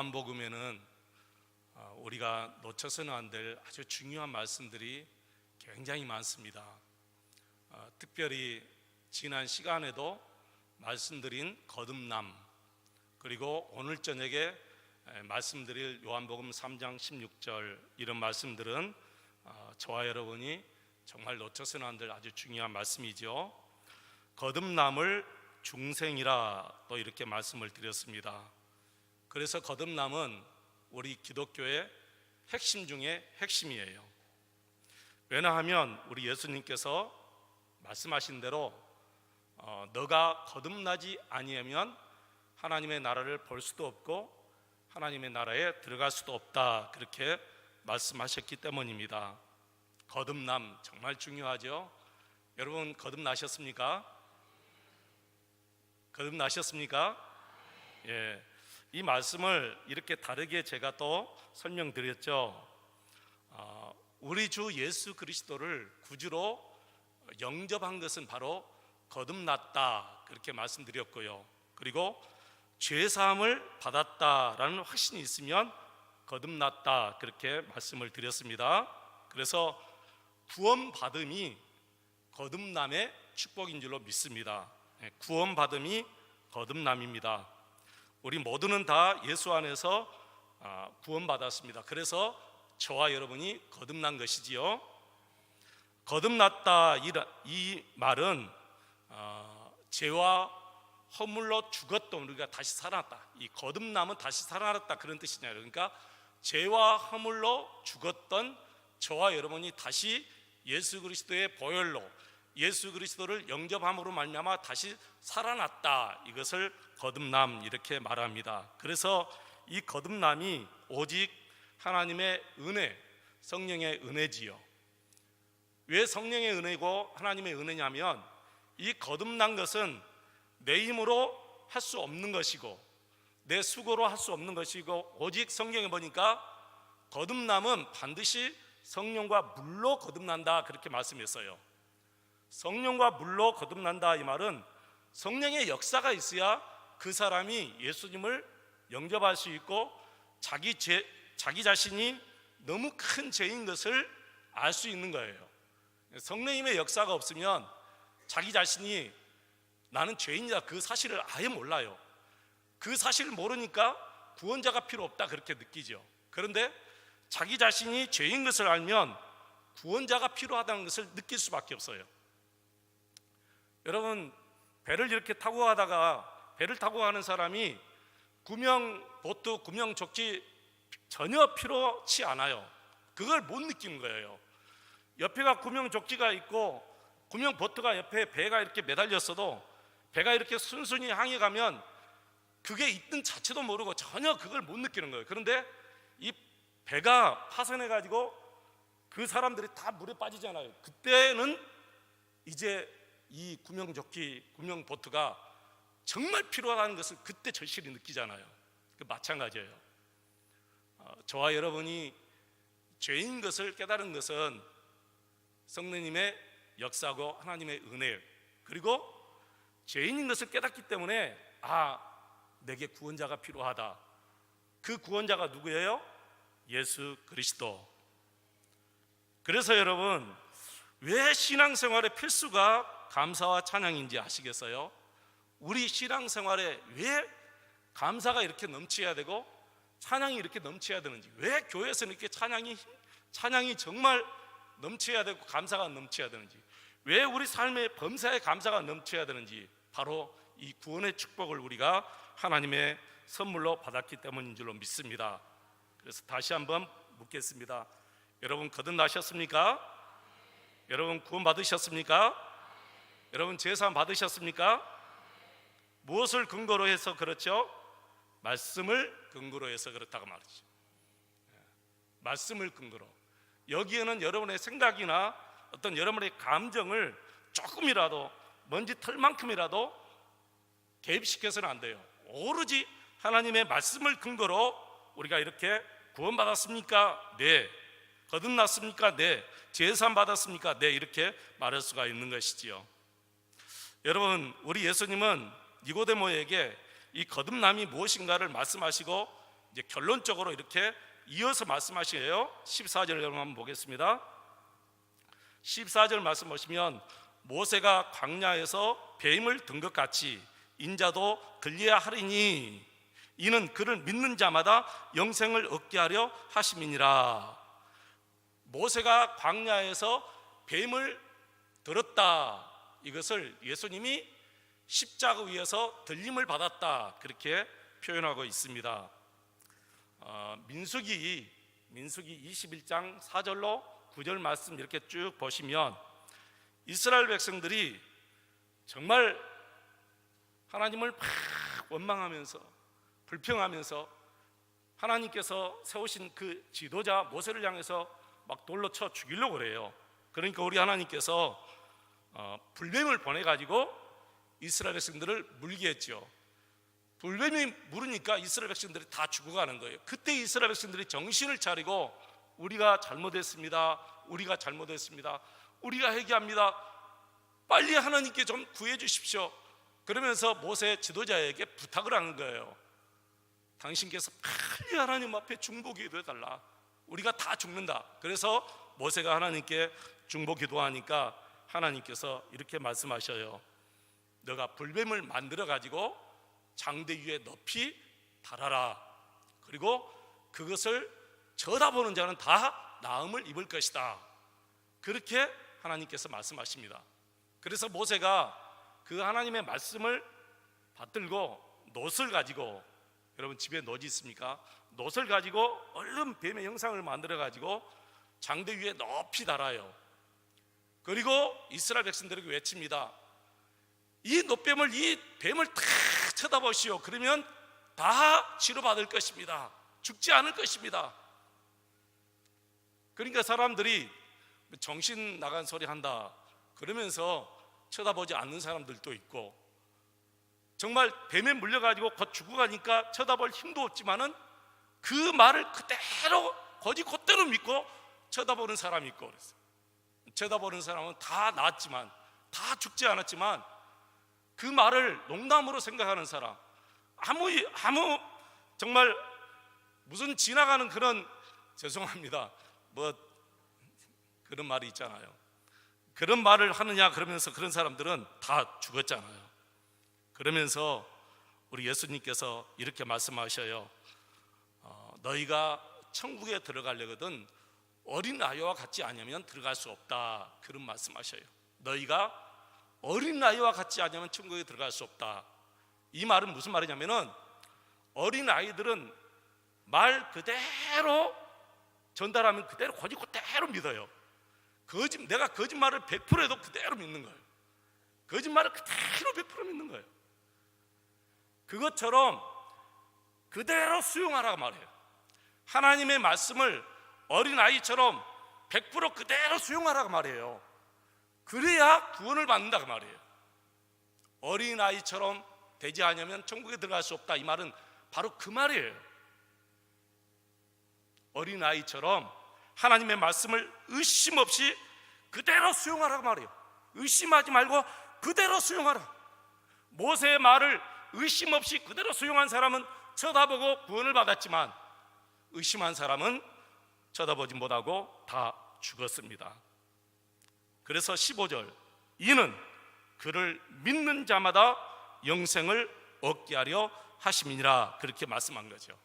요한복음에는 어, 우리가 놓쳐서는 안 될 아주 중요한 말씀들이 굉장히 많습니다. 어, 특별히 지난 시간에도 말씀드린 거듭남 그리고 오늘 저녁에 에, 말씀드릴 요한복음 3장 16절 이런 말씀들은 어, 저와 여러분이 정말 놓쳐서는 안 될 아주 중요한 말씀이죠. 거듭남을 중생이라 또 이렇게 말씀을 드렸습니다. 그래서 거듭남은 우리 기독교의 핵심 중에 핵심이에요. 왜냐하면 우리 예수님께서 말씀하신 대로 어, 너가 거듭나지 아니하면 하나님의 나라를 볼 수도 없고 하나님의 나라에 들어갈 수도 없다 그렇게 말씀하셨기 때문입니다. 거듭남 정말 중요하죠. 여러분 거듭나셨습니까? 거듭나셨습니까? 예. 이 말씀을 이렇게 다르게 제가 또 설명드렸죠. 어, 우리 주 예수 그리스도를 구주로 영접한 것은 바로 거듭났다 그렇게 말씀드렸고요. 그리고 죄 사함을 받았다라는 확신이 있으면 거듭났다 그렇게 말씀을 드렸습니다. 그래서 구원 받음이 거듭남의 축복인 줄로 믿습니다. 예, 구원 받음이 거듭남입니다. 우리 모두는 다 예수 안에서 아, 구원받았습니다. 그래서 저와 여러분이 거듭난 것이지요. 거듭났다 이- 이 말은 어, 죄와 허물로 죽었던 우리가 다시 살아났다. 이 거듭남은 다시 살아났다 그런 뜻이냐. 그러니까 죄와 허물로 죽었던 저와 여러분이 다시 예수 그리스도의 보혈로 예수 그리스도를 영접함으로 말미암아 다시 살아났다. 이것을 거듭남 이렇게 말합니다. 그래서 이 거듭남이 오직 하나님의 은혜, 성령의 은혜지요. 왜 성령의 은혜고 하나님의 은혜냐면 이 거듭난 것은 내 힘으로 할 수 없는 것이고 내 수고로 할 수 없는 것이고 오직 성경에 보니까 거듭남은 반드시 성령과 물로 거듭난다 그렇게 말씀했어요. 성령과 물로 거듭난다 이 말은 성령의 역사가 있어야 그 사람이 예수님을 영접할 수 있고 자기 죄, 자기 자신이 너무 큰 죄인 것을 알 수 있는 거예요. 성령님의 역사가 없으면 자기 자신이 나는 죄인이다 그 사실을 아예 몰라요. 그 사실을 모르니까 구원자가 필요 없다 그렇게 느끼죠. 그런데 자기 자신이 죄인 것을 알면 구원자가 필요하다는 것을 느낄 수밖에 없어요. 여러분 배를 이렇게 타고 가다가 배를 타고 가는 사람이 구명 보트 구명 조끼 전혀 필요치 않아요. 그걸 못 느끼는 거예요. 옆에가 구명 조끼가 있고 구명 보트가 옆에 배가 이렇게 매달렸어도 배가 이렇게 순순히 향해 가면 그게 있든 자체도 모르고 전혀 그걸 못 느끼는 거예요. 그런데 이 배가 파손해 가지고 그 사람들이 다 물에 빠지잖아요. 그때는 이제 이 구명조끼, 구명보트가 정말 필요하다는 것을 그때 절실히 느끼잖아요. 그 마찬가지예요. 어, 저와 여러분이 죄인 것을 깨달은 것은 성령님의 역사고 하나님의 은혜 그리고 죄인인 것을 깨닫기 때문에 아 내게 구원자가 필요하다. 그 구원자가 누구예요? 예수 그리스도. 그래서 여러분 왜 신앙생활의 필수가 감사와 찬양인지 아시겠어요? 우리 신앙생활에 왜 감사가 이렇게 넘쳐야 되고 찬양이 이렇게 넘쳐야 되는지 왜 교회에서는 이렇게 찬양이 찬양이 정말 넘쳐야 되고 감사가 넘쳐야 되는지 왜 우리 삶의 범사에 감사가 넘쳐야 되는지 바로 이 구원의 축복을 우리가 하나님의 선물로 받았기 때문인 줄로 믿습니다. 그래서 다시 한번 묻겠습니다. 여러분 거듭나셨습니까? 여러분 구원 받으셨습니까? 여러분 제사 받으셨습니까? 무엇을 근거로 해서 그렇죠? 말씀을 근거로 해서 그렇다고 말이죠. 예, 말씀을 근거로. 여기에는 여러분의 생각이나 어떤 여러분의 감정을 조금이라도 먼지 털만큼이라도 개입시켜서는 안 돼요. 오로지 하나님의 말씀을 근거로 우리가 이렇게 구원받았습니까? 네. 거듭났습니까? 네. 제산 받았습니까? 네. 이렇게 말할 수가 있는 것이지요. 여러분, 우리 예수님은 니고데모에게 이 거듭남이 무엇인가를 말씀하시고 이제 결론적으로 이렇게 이어서 말씀하시게요. 14절 여러분 한번 보겠습니다. 14절 말씀 보시면 모세가 광야에서 뱀을 든 것 같이 인자도 들려야 하리니 이는 그를 믿는 자마다 영생을 얻게 하려 하심이니라. 모세가 광야에서 뱀을 들었다. 이것을 예수님이 십자가 위에서 들림을 받았다. 그렇게 표현하고 있습니다. 어, 민수기 민수기 21장 4절로 9절 말씀 이렇게 쭉 보시면 이스라엘 백성들이 정말 하나님을 막 원망하면서 불평하면서 하나님께서 세우신 그 지도자 모세를 향해서 막 돌로 쳐 죽이려고 그래요. 그러니까 우리 하나님께서 어, 불뱀을 보내 가지고 이스라엘 백성들을 물게 했죠. 불뱀이 물으니까 이스라엘 백성들이 다 죽어가는 거예요. 그때 이스라엘 백성들이 정신을 차리고 우리가 잘못했습니다. 우리가 잘못했습니다. 우리가 회개합니다. 빨리 하나님께 좀 구해 주십시오. 그러면서 모세 지도자에게 부탁을 하는 거예요. 당신께서 빨리 하나님 앞에 중보 기도해 달라. 우리가 다 죽는다. 그래서 모세가 하나님께 중보 기도하니까 하나님께서 이렇게 말씀하셔요. 너가 불뱀을 만들어 가지고 장대 위에 높이 달아라. 그리고 그것을 쳐다보는 자는 다 나음을 입을 것이다. 그렇게 하나님께서 말씀하십니다. 그래서 모세가 그 하나님의 말씀을 받들고 놋을 가지고 여러분 집에 놋이 있습니까? 놋을 가지고 얼른 뱀의 형상을 만들어 가지고 장대 위에 높이 달아요. 그리고 이스라엘 백성들에게 외칩니다. 이 노뱀을 이 뱀을 다 쳐다보시오. 그러면 다 치료받을 것입니다. 죽지 않을 것입니다. 그러니까 사람들이 정신 나간 소리 한다. 그러면서 쳐다보지 않는 사람들도 있고 정말 뱀에 물려가지고 곧 죽어가니까 쳐다볼 힘도 없지만은 그 말을 그대로 거지 그대로 믿고 쳐다보는 사람이 있고 그랬어요. 쳐다보는 사람은 다 나았지만 다 죽지 않았지만 그 말을 농담으로 생각하는 사람 아무 아무 정말 무슨 지나가는 그런 죄송합니다. 뭐 그런 말이 있잖아요. 그런 말을 하느냐 그러면서 그런 사람들은 다 죽었잖아요. 그러면서 우리 예수님께서 이렇게 말씀하셔요. 어, 너희가 천국에 들어가려거든 어린 아이와 같지 않으면 들어갈 수 없다 그런 말씀하셔요 너희가 어린 아이와 같지 않으면 천국에 들어갈 수 없다. 이 말은 무슨 말이냐면은 어린 아이들은 말 그대로 전달하면 그대로 거짓 그대로 믿어요. 거짓 내가 거짓말을 100% 해도 그대로 믿는 거예요. 거짓말을 그대로 100% 믿는 거예요. 그것처럼 그대로 수용하라고 말해요. 하나님의 말씀을 어린 아이처럼 100% 그대로 수용하라고 말해요. 그래야 구원을 받는다 그 말이에요. 어린 아이처럼 되지 않으면 천국에 들어갈 수 없다 이 말은 바로 그 말이에요. 어린 아이처럼 하나님의 말씀을 의심 없이 그대로 수용하라고 말해요. 의심하지 말고 그대로 수용하라. 모세의 말을 의심 없이 그대로 수용한 사람은 쳐다보고 구원을 받았지만 의심한 사람은 쳐다보지 못하고 다 죽었습니다. 그래서 15절 이는 그를 믿는 자마다 영생을 얻게 하려 하심이니라 그렇게 말씀한 거죠.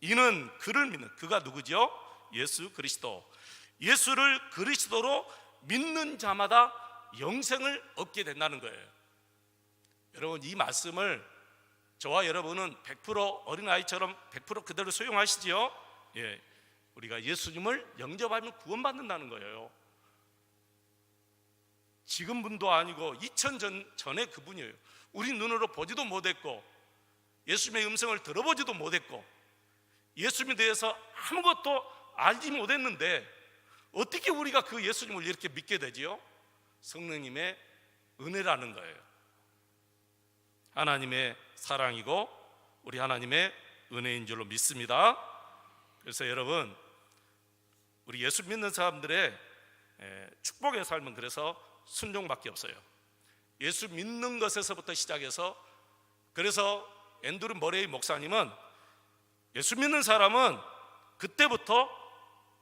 이는 그를 믿는 그가 누구죠? 예수 그리스도. 예수를 그리스도로 믿는 자마다 영생을 얻게 된다는 거예요. 여러분 이 말씀을 저와 여러분은 100% 어린아이처럼 100% 그대로 수용하시지요? 예. 우리가 예수님을 영접하면 구원받는다는 거예요. 지금 분도 아니고 2000전 전에 그분이에요. 우리 눈으로 보지도 못했고 예수님의 음성을 들어보지도 못했고 예수님에 대해서 아무것도 알지 못했는데 어떻게 우리가 그 예수님을 이렇게 믿게 되지요? 성령님의 은혜라는 거예요. 하나님의 사랑이고 우리 하나님의 은혜인 줄로 믿습니다. 그래서 여러분 우리 예수 믿는 사람들의 축복의 삶은 그래서 순종밖에 없어요. 예수 믿는 것에서부터 시작해서 그래서 앤드루 머레이 목사님은 예수 믿는 사람은 그때부터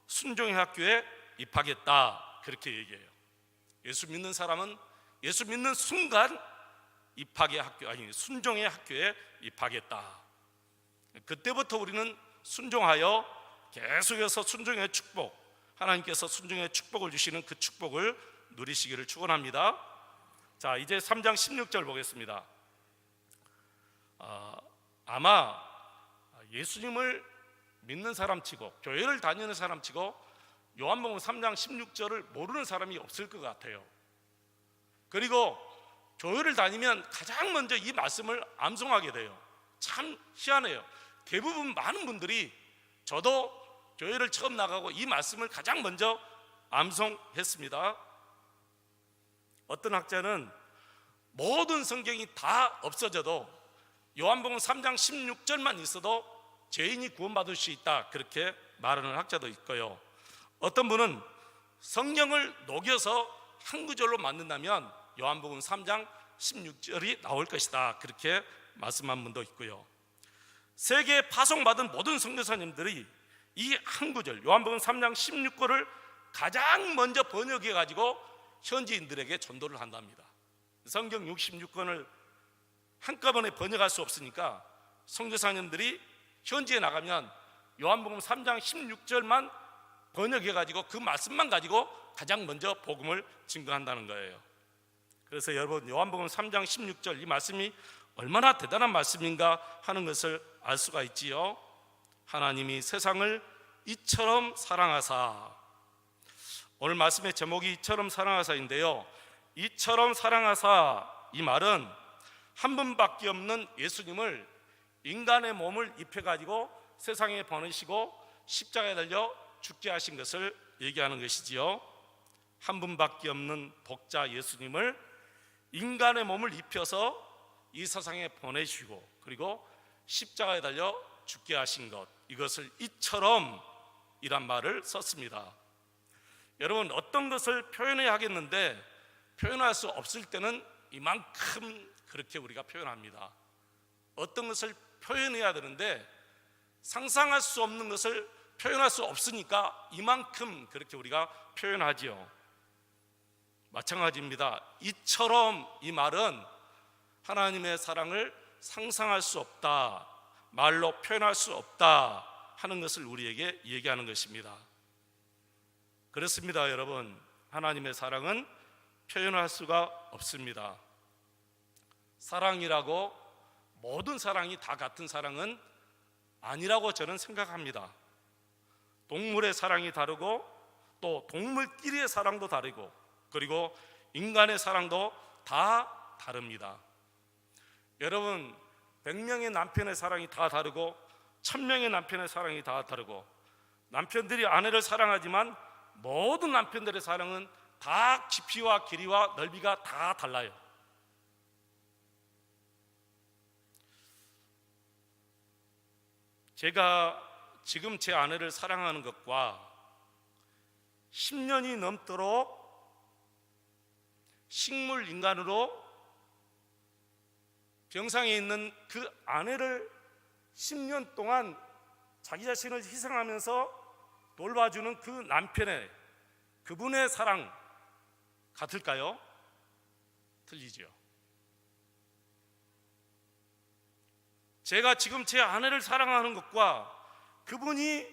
순종의 학교에 입학했다 그렇게 얘기해요. 예수 믿는 사람은 예수 믿는 순간 입학의 학교 아니 순종의 학교에 입학했다. 그때부터 우리는 순종하여 계속해서 순종의 축복 하나님께서 순종의 축복을 주시는 그 축복을 누리시기를 축원합니다. 자 이제 3장 16절 보겠습니다. 아, 아마 예수님을 믿는 사람치고 교회를 다니는 사람치고 요한복음 3장 16절을 모르는 사람이 없을 것 같아요. 그리고 교회를 다니면 가장 먼저 이 말씀을 암송하게 돼요. 참 희한해요. 대부분 많은 분들이 저도 교회를 처음 나가고 이 말씀을 가장 먼저 암송했습니다. 어떤 학자는 모든 성경이 다 없어져도 요한복음 3장 16절만 있어도 죄인이 구원받을 수 있다 그렇게 말하는 학자도 있고요. 어떤 분은 성경을 녹여서 한 구절로 만든다면 요한복음 3장 16절이 나올 것이다 그렇게 말씀한 분도 있고요. 세계에 파송받은 모든 선교사님들이 이 한 구절 요한복음 3장 16절을 가장 먼저 번역해 가지고 현지인들에게 전도를 한답니다. 성경 66권을 한꺼번에 번역할 수 없으니까 선교사님들이 현지에 나가면 요한복음 3장 16절만 번역해 가지고 그 말씀만 가지고 가장 먼저 복음을 증거한다는 거예요. 그래서 여러분 요한복음 3장 16절 이 말씀이 얼마나 대단한 말씀인가 하는 것을 알 수가 있지요. 하나님이 세상을 이처럼 사랑하사 오늘 말씀의 제목이 이처럼 사랑하사인데요. 이처럼 사랑하사 이 말은 한 분밖에 없는 예수님을 인간의 몸을 입혀 가지고 세상에 보내시고 십자가에 달려 죽게 하신 것을 얘기하는 것이지요. 한 분밖에 없는 독자 예수님을 인간의 몸을 입혀서 이 세상에 보내시고 그리고 십자가에 달려 죽게 하신 것 이것을 이처럼 이란 말을 썼습니다. 여러분 어떤 것을 표현해야 하겠는데 표현할 수 없을 때는 이만큼 그렇게 우리가 표현합니다. 어떤 것을 표현해야 되는데 상상할 수 없는 것을 표현할 수 없으니까 이만큼 그렇게 우리가 표현하지요. 마찬가지입니다. 이처럼 이 말은 하나님의 사랑을 상상할 수 없다. 말로 표현할 수 없다 하는 것을 우리에게 얘기하는 것입니다. 그렇습니다, 여러분. 하나님의 사랑은 표현할 수가 없습니다. 사랑이라고 모든 사랑이 다 같은 사랑은 아니라고 저는 생각합니다. 동물의 사랑이 다르고 또 동물끼리의 사랑도 다르고 그리고 인간의 사랑도 다 다릅니다. 여러분 100명의 남편의 사랑이 다 다르고 1000명의 남편의 사랑이 다 다르고 남편들이 아내를 사랑하지만 모든 남편들의 사랑은 다 깊이와 길이와 넓이가 다 달라요. 제가 지금 제 아내를 사랑하는 것과 10년이 넘도록 식물 인간으로 병상에 있는 그 아내를 10년 동안 자기 자신을 희생하면서 돌봐주는 그 남편의 그분의 사랑 같을까요? 틀리죠. 제가 지금 제 아내를 사랑하는 것과 그분이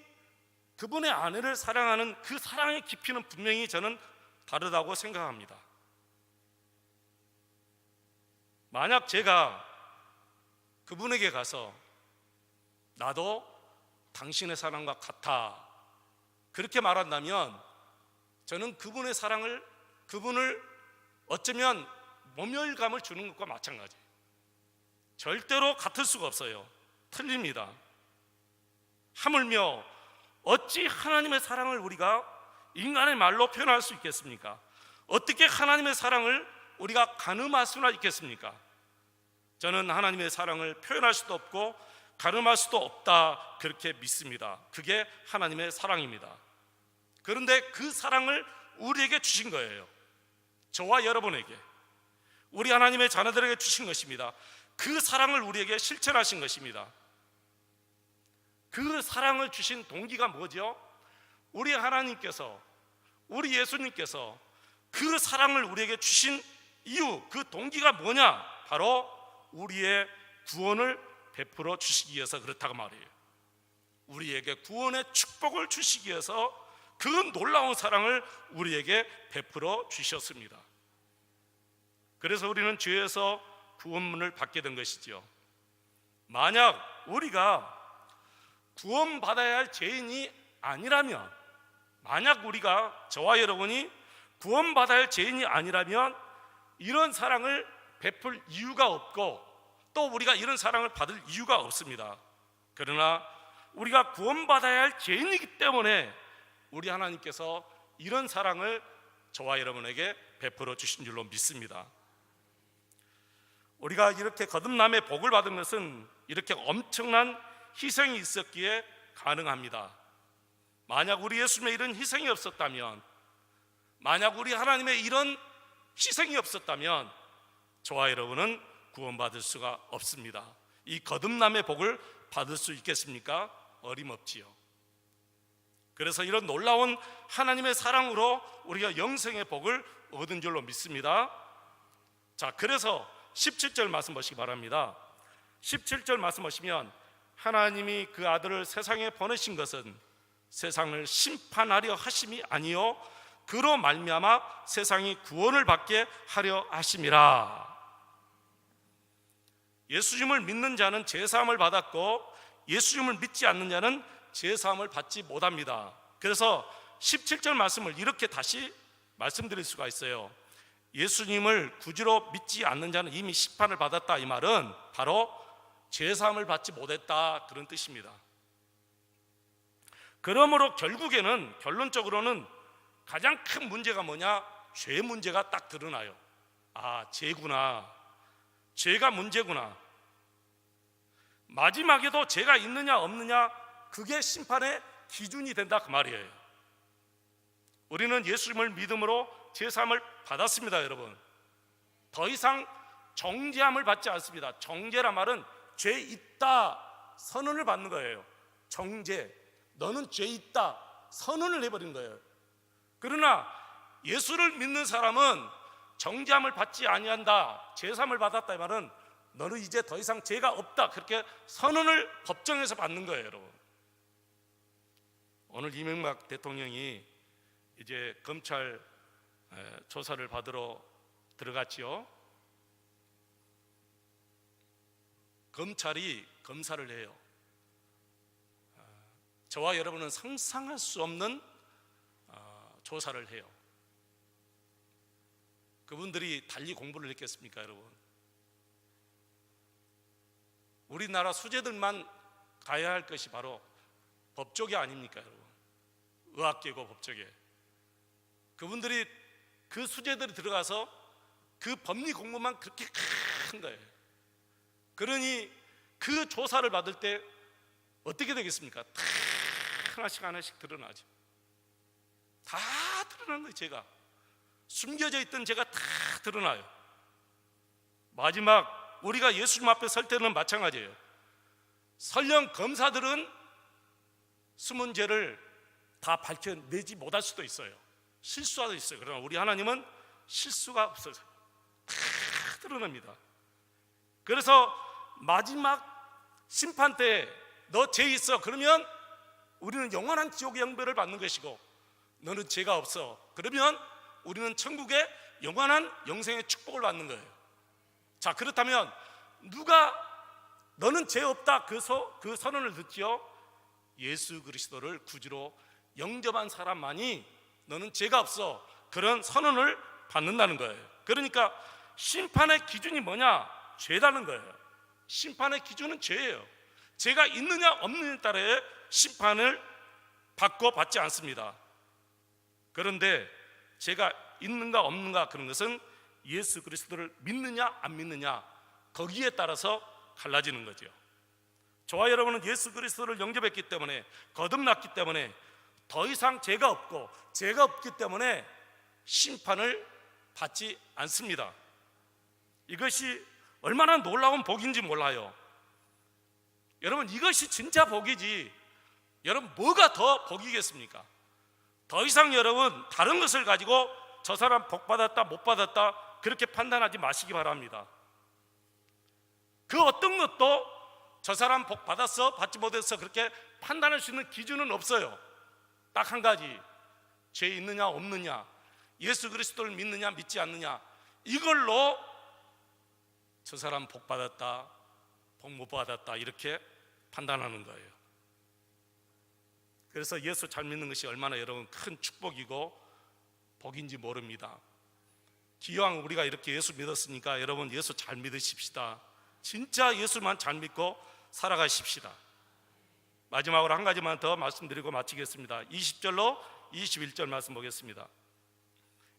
그분의 아내를 사랑하는 그 사랑의 깊이는 분명히 저는 다르다고 생각합니다. 만약 제가 그분에게 가서 나도 당신의 사랑과 같아 그렇게 말한다면 저는 그분의 사랑을 그분을 어쩌면 모멸감을 주는 것과 마찬가지예요. 절대로 같을 수가 없어요. 틀립니다. 하물며 어찌 하나님의 사랑을 우리가 인간의 말로 표현할 수 있겠습니까? 어떻게 하나님의 사랑을 우리가 가늠할 수나 있겠습니까? 저는 하나님의 사랑을 표현할 수도 없고 가늠할 수도 없다 그렇게 믿습니다. 그게 하나님의 사랑입니다. 그런데 그 사랑을 우리에게 주신 거예요. 저와 여러분에게 우리 하나님의 자녀들에게 주신 것입니다. 그 사랑을 우리에게 실천하신 것입니다. 그 사랑을 주신 동기가 뭐죠? 우리 하나님께서 우리 예수님께서 그 사랑을 우리에게 주신 이유 그 동기가 뭐냐? 바로 우리의 구원을 베풀어 주시기 위해서 그렇다고 말이에요. 우리에게 구원의 축복을 주시기 위해서 그 놀라운 사랑을 우리에게 베풀어 주셨습니다. 그래서 우리는 죄에서 구원문을 받게 된 것이지요. 만약 우리가 구원받아야 할 죄인이 아니라면 만약 우리가 저와 여러분이 구원받아야 할 죄인이 아니라면 이런 사랑을 베풀 이유가 없고 또 우리가 이런 사랑을 받을 이유가 없습니다. 그러나 우리가 구원받아야 할 죄인이기 때문에 우리 하나님께서 이런 사랑을 저와 여러분에게 베풀어 주신 줄로 믿습니다. 우리가 이렇게 거듭남의 복을 받은 것은 이렇게 엄청난 희생이 있었기에 가능합니다. 만약 우리 예수님의 이런 희생이 없었다면, 만약 우리 하나님의 이런 희생이 없었다면, 저와 여러분은 구원받을 수가 없습니다. 이 거듭남의 복을 받을 수 있겠습니까? 어림없지요. 그래서 이런 놀라운 하나님의 사랑으로 우리가 영생의 복을 얻은 줄로 믿습니다. 자, 그래서 17절 말씀 보시기 바랍니다. 17절 말씀 보시면 하나님이 그 아들을 세상에 보내신 것은 세상을 심판하려 하심이 아니요 그로 말미암아 세상이 구원을 받게 하려 하심이라. 예수님을 믿는 자는 제사함을 받았고 예수님을 믿지 않는 자는 제사함을 받지 못합니다. 그래서 17절 말씀을 이렇게 다시 말씀드릴 수가 있어요. 예수님을 구주로 믿지 않는 자는 이미 심판을 받았다 이 말은 바로 제사함을 받지 못했다 그런 뜻입니다. 그러므로 결국에는 결론적으로는 가장 큰 문제가 뭐냐? 죄 문제가 딱 드러나요. 아, 죄구나. 죄가 문제구나. 마지막에도 죄가 있느냐 없느냐 그게 심판의 기준이 된다 그 말이에요. 우리는 예수님을 믿음으로 제사함을 받았습니다, 여러분. 더 이상 정죄함을 받지 않습니다. 정죄란 말은 죄 있다 선언을 받는 거예요. 정죄. 너는 죄 있다 선언을 해버린 거예요. 그러나 예수를 믿는 사람은 정죄함을 받지 아니한다. 제사함을 받았다 이 말은 너는 이제 더 이상 죄가 없다. 그렇게 선언을 법정에서 받는 거예요, 여러분. 오늘 이명박 대통령이 이제 검찰 에, 조사를 받으러 들어갔지요. 검찰이 검사를 해요. 아, 저와 여러분은 상상할 수 없는 아, 조사를 해요. 그분들이 달리 공부를 했겠습니까, 여러분? 우리나라 수재들만 가야 할 것이 바로 법조계 아닙니까, 여러분? 의학계고 법조계. 그분들이 그 수재들이 들어가서 그 법리 공부만 그렇게 큰 거예요. 그러니 그 조사를 받을 때 어떻게 되겠습니까? 다 하나씩 하나씩 드러나죠. 다 드러난 거예요, 제가. 숨겨져 있던 제가 다 드러나요. 마지막 우리가 예수님 앞에 설 때는 마찬가지예요. 설령 검사들은 숨은 죄를 다 밝혀내지 못할 수도 있어요. 실수할 수 있어요. 그러나 우리 하나님은 실수가 없어요. 다 드러납니다. 그래서 마지막 심판 때 너 죄 있어 그러면 우리는 영원한 지옥의 영배를 받는 것이고 너는 죄가 없어 그러면 우리는 천국의 영원한 영생의 축복을 받는 거예요. 자 그렇다면 누가 너는 죄 없다 그, 서, 그 선언을 듣지요? 예수 그리스도를 구주로 영접한 사람만이 너는 죄가 없어 그런 선언을 받는다는 거예요. 그러니까 심판의 기준이 뭐냐? 죄라는 거예요. 심판의 기준은 죄예요. 죄가 있느냐 없느냐에 따라 심판을 받고 받지 않습니다. 그런데 죄가 있는가 없는가 그런 것은 예수 그리스도를 믿느냐 안 믿느냐 거기에 따라서 갈라지는 거죠. 저와 여러분은 예수 그리스도를 영접했기 때문에 거듭났기 때문에 더 이상 죄가 없고 죄가 없기 때문에 심판을 받지 않습니다. 이것이 얼마나 놀라운 복인지 몰라요. 여러분 이것이 진짜 복이지 여러분 뭐가 더 복이겠습니까? 더 이상 여러분 다른 것을 가지고 저 사람 복 받았다 못 받았다 그렇게 판단하지 마시기 바랍니다. 그 어떤 것도 저 사람 복 받았어 받지 못했어 그렇게 판단할 수 있는 기준은 없어요. 딱 한 가지 죄 있느냐 없느냐 예수 그리스도를 믿느냐 믿지 않느냐 이걸로 저 사람 복 받았다 복 못 받았다 이렇게 판단하는 거예요. 그래서 예수 잘 믿는 것이 얼마나 여러분 큰 축복이고 복인지 모릅니다. 기왕 우리가 이렇게 예수 믿었으니까 여러분 예수 잘 믿으십시다. 진짜 예수만 잘 믿고 살아가십시다. 마지막으로 한 가지만 더 말씀드리고 마치겠습니다. 20절로 21절 말씀 보겠습니다.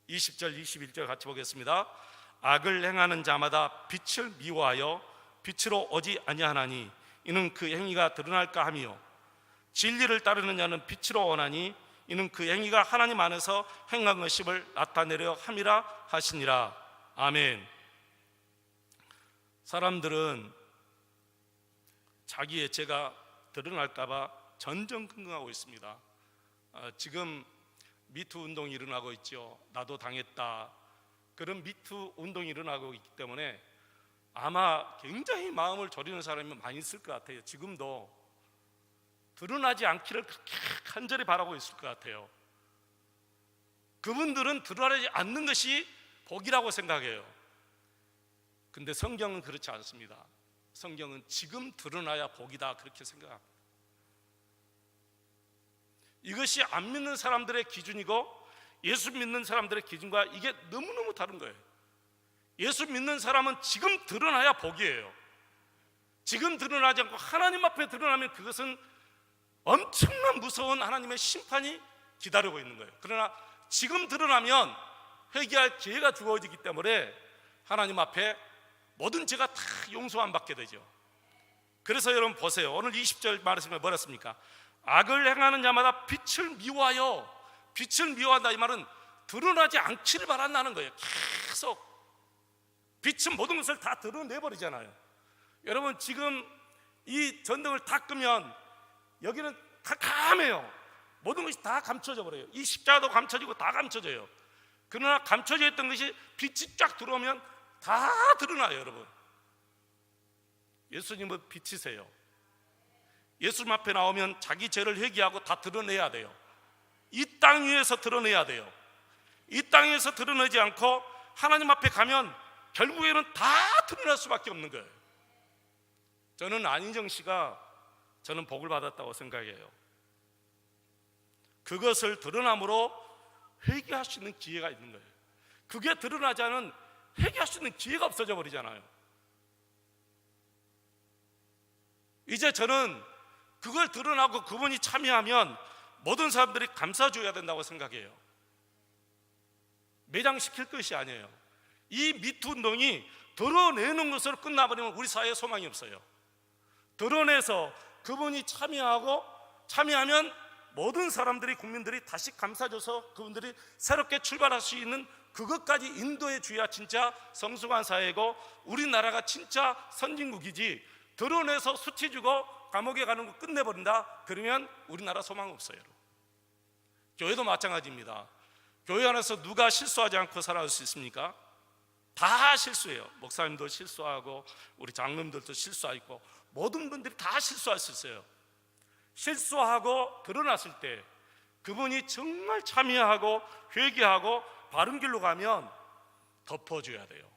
20절 21절 같이 보겠습니다. 악을 행하는 자마다 빛을 미워하여 빛으로 오지 아니하나니 이는 그 행위가 드러날까 하며 진리를 따르는 자는 빛으로 오나니 이는 그 행위가 하나님 안에서 행한 것임을 나타내려 함이라 하시니라. 아멘. 사람들은 자기의 죄가 드러날까봐 전전긍긍하고 있습니다. 아, 지금 미투 운동이 일어나고 있죠. 나도 당했다. 그런 미투 운동이 일어나고 있기 때문에 아마 굉장히 마음을 졸이는 사람이 많이 있을 것 같아요. 지금도 드러나지 않기를 그렇게 간절히 바라고 있을 것 같아요. 그분들은 드러나지 않는 것이 복이라고 생각해요. 근데 성경은 그렇지 않습니다. 성경은 지금 드러나야 복이다 그렇게 생각합니다. 이것이 안 믿는 사람들의 기준이고 예수 믿는 사람들의 기준과 이게 너무너무 다른 거예요. 예수 믿는 사람은 지금 드러나야 복이에요. 지금 드러나지 않고 하나님 앞에 드러나면 그것은 엄청난 무서운 하나님의 심판이 기다리고 있는 거예요. 그러나 지금 드러나면 회개할 기회가 주어지기 때문에 하나님 앞에 모든 죄가 다 용서 안 받게 되죠. 그래서 여러분 보세요. 오늘 20절 말씀에 뭐랬습니까? 악을 행하는 자마다 빛을 미워하여 빛을 미워한다 이 말은 드러나지 않기를 바란다는 거예요. 계속 빛은 모든 것을 다 드러내 버리잖아요. 여러분 지금 이 전등을 다 끄면 여기는 다 감해요. 모든 것이 다 감춰져 버려요. 이 십자가도 감춰지고 다 감춰져요. 그러나 감춰져 있던 것이 빛이 쫙 들어오면 다 드러나요, 여러분. 예수님은 빛이세요. 예수님 앞에 나오면 자기 죄를 회개하고 다 드러내야 돼요. 이 땅 위에서 드러내야 돼요. 이 땅에서 드러내지 않고 하나님 앞에 가면 결국에는 다 드러날 수밖에 없는 거예요. 저는 안인정 씨가 저는 복을 받았다고 생각해요. 그것을 드러남으로 회개할 수 있는 기회가 있는 거예요. 그게 드러나지 않은 회개할 수 있는 기회가 없어져 버리잖아요. 이제 저는 그걸 드러나고 그분이 참여하면 모든 사람들이 감싸줘야 된다고 생각해요. 매장시킬 것이 아니에요. 이 미투 운동이 드러내는 것으로 끝나버리면 우리 사회에 소망이 없어요. 드러내서 그분이 참여하고 참여하면 모든 사람들이 국민들이 다시 감싸줘서 그분들이 새롭게 출발할 수 있는 그것까지 인도해 줘야 진짜 성숙한 사회고 우리나라가 진짜 선진국이지. 드러내서 수치 주고 감옥에 가는 거 끝내버린다. 그러면 우리나라 소망 없어요 교회도 마찬가지입니다. 교회 안에서 누가 실수하지 않고 살아갈 수 있습니까? 다 실수해요 목사님도 실수하고 우리 장로님들도 실수하고 모든 분들이 다 실수할 수 있어요. 실수하고 드러났을 때 그분이 정말 참여하고 회개하고 바른 길로 가면 덮어줘야 돼요.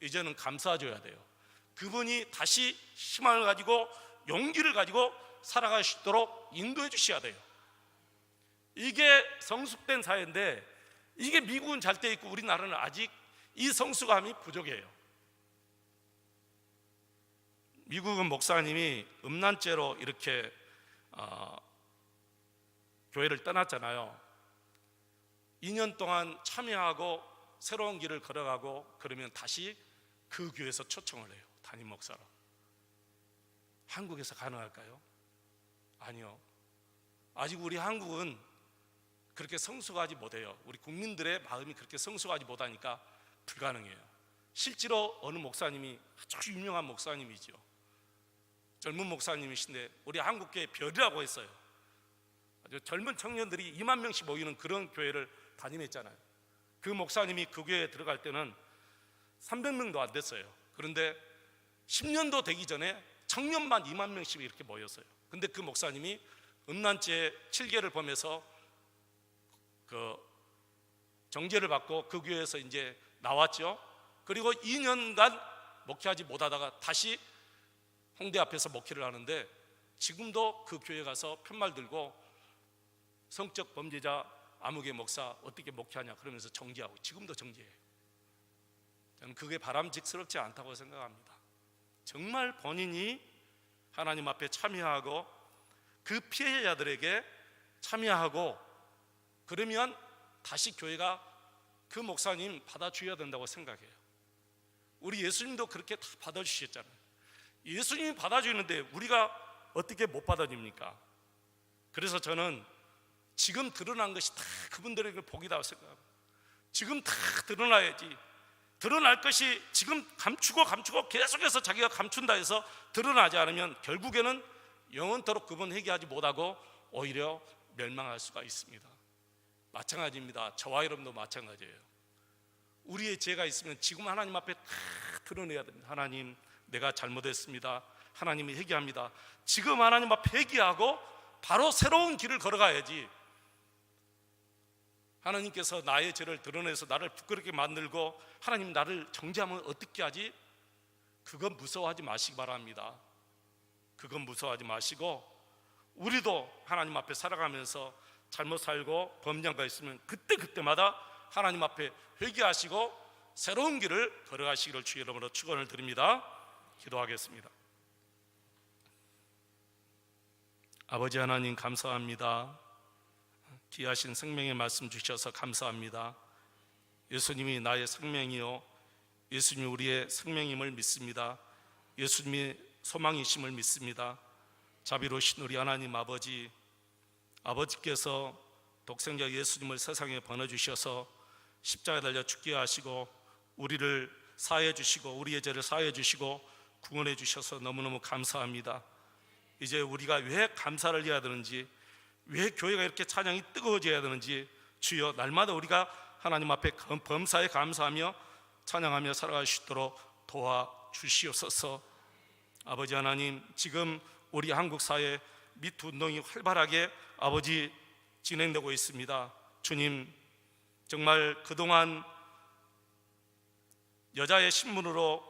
이제는 감싸줘야 돼요. 그분이 다시 희망을 가지고 용기를 가지고 살아갈 수 있도록 인도해 주셔야 돼요. 이게 성숙된 사회인데 이게 미국은 잘 돼 있고 우리나라는 아직 이 성숙함이 부족해요. 미국은 목사님이 음란죄로 이렇게 어, 교회를 떠났잖아요. 2년 동안 참여하고 새로운 길을 걸어가고 그러면 다시 그 교회에서 초청을 해요. 담임 목사로. 한국에서 가능할까요? 아니요. 아직 우리 한국은 그렇게 성숙하지 못해요. 우리 국민들의 마음이 그렇게 성숙하지 못하니까 불가능해요. 실제로 어느 목사님이 아주 유명한 목사님이죠. 젊은 목사님이신데 우리 한국교회 별이라고 했어요. 아주 젊은 청년들이 2만 명씩 모이는 그런 교회를 다니냈잖아요. 그 목사님이 그 교회에 들어갈 때는 300명도 안 됐어요. 그런데 10년도 되기 전에 청년만 2만 명씩 이렇게 모였어요. 근데 그 목사님이 음란죄 7개를 보면서 그 정죄를 받고 그 교회에서 이제 나왔죠. 그리고 2년간 목회하지 못하다가 다시 홍대 앞에서 목회를 하는데 지금도 그 교회 가서 편말 들고 성적 범죄자 아무개 목사 어떻게 목회하냐 그러면서 정죄하고 지금도 정죄해요. 저는 그게 바람직스럽지 않다고 생각합니다. 정말 본인이 하나님 앞에 참여하고 그 피해자들에게 참여하고 그러면 다시 교회가 그 목사님 받아줘야 된다고 생각해요. 우리 예수님도 그렇게 다 받아주셨잖아요. 예수님이 받아주는데 우리가 어떻게 못 받아줍니까? 그래서 저는 지금 드러난 것이 다 그분들에게 복이라고 생각합니다. 지금 다 드러나야지. 드러날 것이 지금 감추고 감추고 계속해서 자기가 감춘다 해서 드러나지 않으면 결국에는 영원토록 그분 회개하지 못하고 오히려 멸망할 수가 있습니다. 마찬가지입니다. 저와 여러분도 마찬가지예요. 우리의 죄가 있으면 지금 하나님 앞에 다 드러내야 됩니다. 하나님, 내가 잘못했습니다. 하나님이 회개합니다. 지금 하나님 앞에 회개하고 바로 새로운 길을 걸어가야지. 하나님께서 나의 죄를 드러내서 나를 부끄럽게 만들고 하나님 나를 정죄하면 어떻게 하지? 그건 무서워하지 마시기 바랍니다. 그건 무서워하지 마시고 우리도 하나님 앞에 살아가면서 잘못 살고 범죄가 있으면 그때 그때마다 하나님 앞에 회개하시고 새로운 길을 걸어가시기를 주의 이름으로 축원을 드립니다. 기도하겠습니다. 아버지 하나님 감사합니다. 귀하신 생명의 말씀 주셔서 감사합니다. 예수님이 나의 생명이요 예수님이 우리의 생명임을 믿습니다. 예수님이 소망이심을 믿습니다. 자비로우신 우리 하나님 아버지 아버지께서 독생자 예수님을 세상에 보내주셔서 십자가에 달려 죽게 하시고 우리를 사해 주시고 우리의 죄를 사해 주시고 구원해 주셔서 너무너무 감사합니다. 이제 우리가 왜 감사를 해야 되는지 왜 교회가 이렇게 찬양이 뜨거워져야 되는지 주여 날마다 우리가 하나님 앞에 범사에 감사하며 찬양하며 살아갈 수 있도록 도와 주시옵소서 아버지 하나님 지금 우리 한국 사회 미투 운동이 활발하게 아버지 진행되고 있습니다 주님 정말 그동안 여자의 신분으로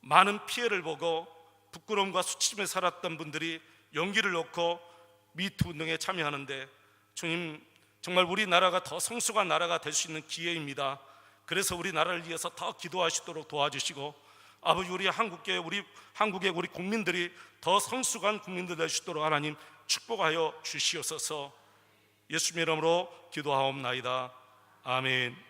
많은 피해를 보고 부끄러움과 수치심에 살았던 분들이 용기를 놓고 미투 운동에 참여하는데 주님 정말 우리나라가 더 성숙한 나라가 될 수 있는 기회입니다. 그래서 우리 나라를 위해서 더 기도하시도록 도와주시고 아버지 우리 한국계 우리 한국의 우리 국민들이 더 성숙한 국민들 될 수 있도록 하나님 축복하여 주시옵소서. 예수님 이름으로 기도하옵나이다. 아멘.